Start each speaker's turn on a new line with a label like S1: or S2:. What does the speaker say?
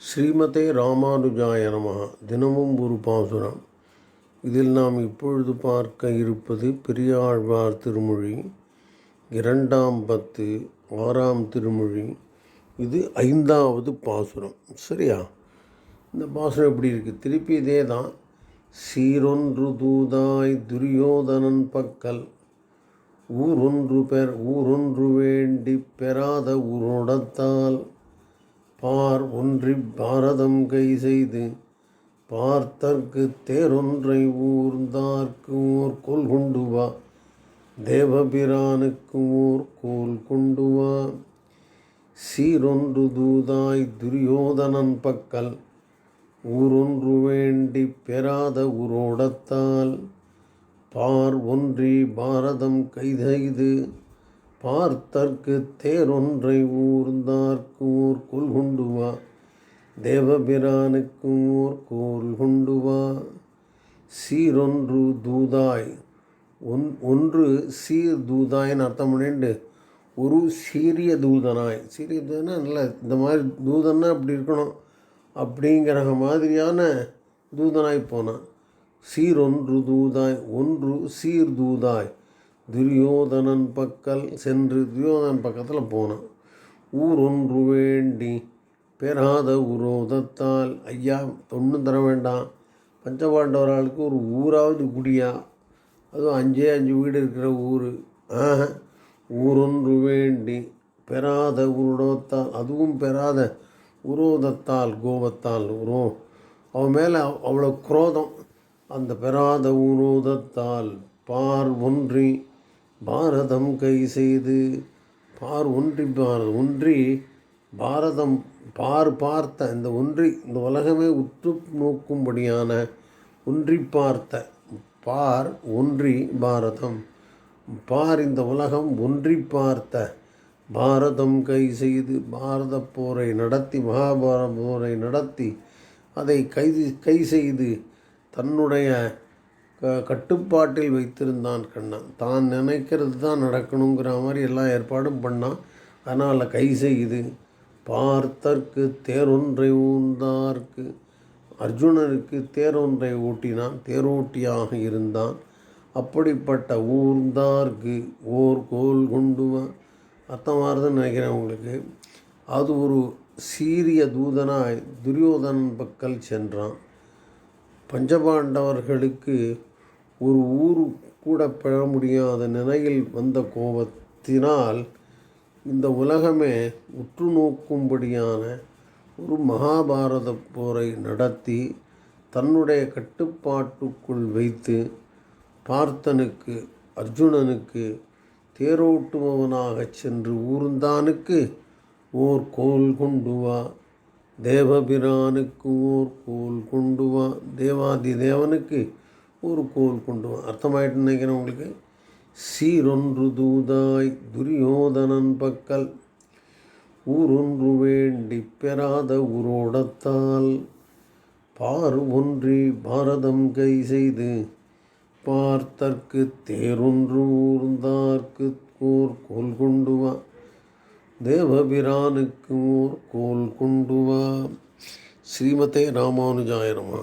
S1: ஸ்ரீமதே ராமானுஜாய நம. தினமும் ஒரு பாசுரம். இதில் நாம் இப்பொழுது பார்க்க இருப்பது பெரியாழ்வார் திருமொழி. இரண்டாம் பத்து ஆறாம் திருமொழி. இது ஐந்தாவது பாசுரம். சரியா? இந்த பாசுரம் எப்படி இருக்குது திருப்பி இதே தான். சீரொன்று தூதாய் துரியோதனன் பக்கல். ஊரொன்று பெர் ஊரொன்று வேண்டி பெறாத ஊரோடத்தால். பார் ஒன்றி பாரதம் கை செய்து பார்த்தற்கு தேரொன்றை ஊர்ந்தார்க்கு ஓர் கோல் கொண்டு வா தேவபிரானுக்கு ஓர் கோல் கொண்டு வா. சீரொன்று தூதாய் துரியோதனன் பக்கல் ஊரொன்று வேண்டி பெறாத உரோடத்தால் பார் ஒன்றி பாரதம் கைதைது பார்த்தற்கு தேரொன்றை ஊர்ந்தார்க்கு ஓர் கோல் கொண்டு வா தேவபிரானுக்கு ஓர் சீரொன்று தூதாய். ஒன் ஒன்று சீர் தூதாயின்னு அர்த்தம் பண்ணிட்டு ஒரு சீரிய தூதனாய். சீரிய தூதனா நல்ல இந்த மாதிரி தூதன்னா அப்படி இருக்கணும். அப்படிங்கிற மாதிரியான தூதனாய் போனான். சீரொன்று தூதாய் ஒன்று சீர் தூதாய். துரியோதனன் பக்கல் சென்று துரியோதனன் பக்கத்தில் போனான். ஊர் ஒன்று வேண்டி பெறாத உரோதத்தால் ஐயா ஒன்றும் தர வேண்டாம். பஞ்சபாண்டவராளுக்கு ஒரு ஊராவது குடியா. அதுவும் அஞ்சே அஞ்சு வீடு இருக்கிற ஊர். ஆஹ. ஊரொன்று வேண்டி பெறாத உரோதத்தால் அதுவும் பெறாத உரோதத்தால் கோபத்தால் உரோ. அவன் மேலே அவ்வளோ குரோதம். அந்த பெறாத உரோதத்தால் பார் ஒன்றி பாரதம் கை செய்து பார் ஒன்றி பாரதம் ஒன்றி பாரதம் பார் பார்த்த இந்த ஒன்றி இந்த உலகமே உற்று நோக்கும்படியான ஒன்றி பார்த்த பார் ஒன்றி பாரதம். பார் இந்த உலகம் ஒன்றி பார்த்த பாரதம் கை செய்து பாரத போரை நடத்தி மகாபாரத போரை நடத்தி அதை கைது கை செய்து தன்னுடைய கட்டுப்பாட்டில் வைத்திருந்தான் கண்ணன் தான் நினைக்கிறது தான் நடக்கணுங்கிற மாதிரி எல்லா ஏற்பாடும் பண்ணான் அதனால் கை செய்யுது பார்த்தற்கு தேரொன்றை ஊர்ந்தார்க்கு அர்ஜுனனுக்கு தேரொன்றை ஓட்டினான் தேரோட்டியாக இருந்தான். அப்படிப்பட்ட ஊர்ந்தார்க்கு ஓர் கோல் கொண்டுவான் அர்த்தமாகறதுன்னு நினைக்கிறேன் உங்களுக்கு. அது ஒரு சீரிய தூதனாய் துரியோதனன் பக்கல் சென்றான். பஞ்சபாண்டவர்களுக்கு ஒரு ஊர் கூட பெற முடியாத நிலையில் வந்த கோபத்தினால் இந்த உலகமே உற்று நோக்கும்படியான ஒரு மகாபாரத போரை நடத்தி தன்னுடைய கட்டுப்பாட்டுக்குள் வைத்து பார்த்தனுக்கு அர்ஜுனனுக்கு தேரோட்டுபவனாகச் சென்று ஊர்ந்தானுக்கு ஓர் கோல் கொண்டு வா தேவபிரானுக்கு ஓர் கோல் கொண்டு வா தேவாதி தேவனுக்கு ஒரு கோல் கொண்டு வா. அர்த்தமாயிட்டு நினைக்கிறேன் உங்களுக்கு. சீரொன்று தூதாய் துரியோதனன் பக்கல். ஊரொன்று வேண்டி பெறாத உரோடத்தால் பார் ஒன்றி பாரதம் கை செய்து பார்த்தற்கு தேரொன்று ஊர்ந்தார்க்கு ஓர் கோல் கொண்டு வா. தேவபிரானுக்கு ஓர் கோல் கொண்டு வா. ஸ்ரீமதே ராமானுஜாயனமா